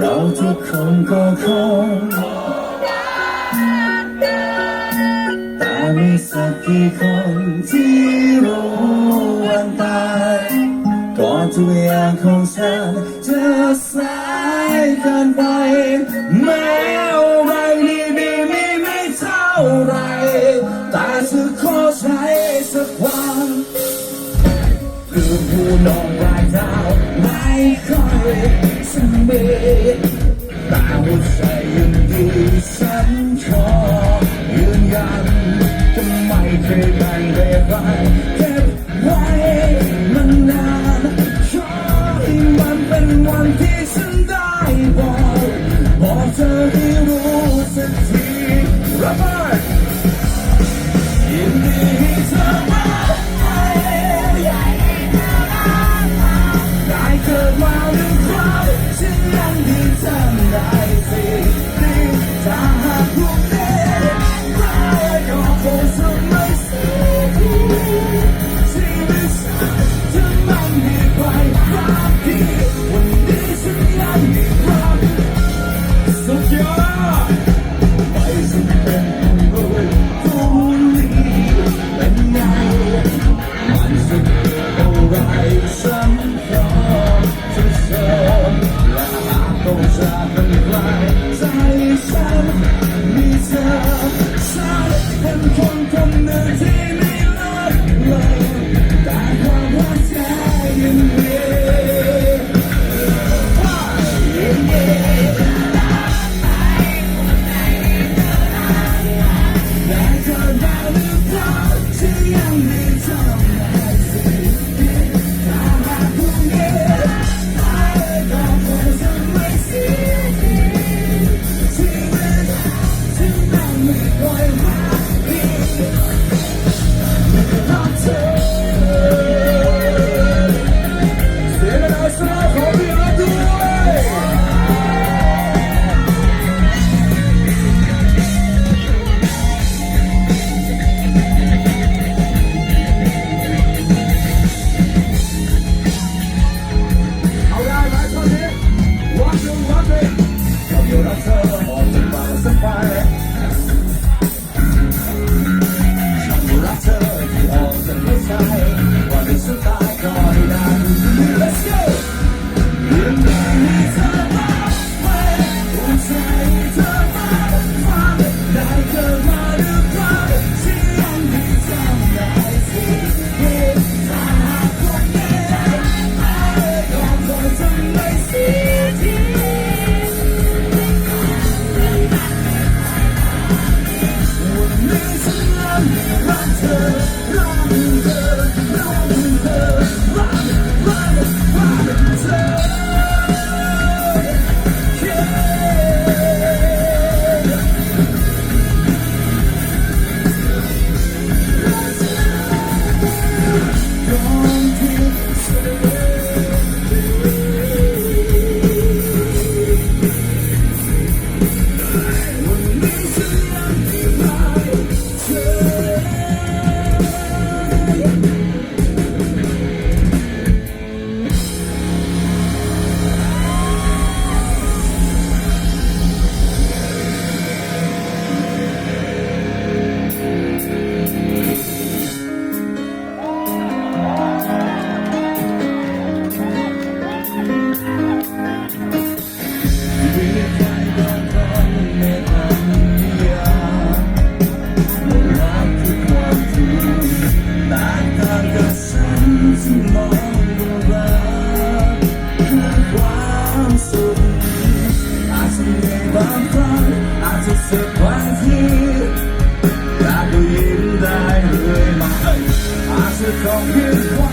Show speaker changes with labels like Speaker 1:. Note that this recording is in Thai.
Speaker 1: เราทุกคนก็คงแต่มีสักกี่คนที่รู้วันตายก่อนทุกอย่างของฉันจะสายเกินไป แม้ว่าดีดีไม่ไม่เท่าไร แต่สุดขอใช้สักวันคือผู้นองรายเท่า คือมันเก็บไว้เก็บไว้มันนานขอให้มันเป็นวันที่ฉันได้บอบเธอ Hallelujah. That's I should talk to you.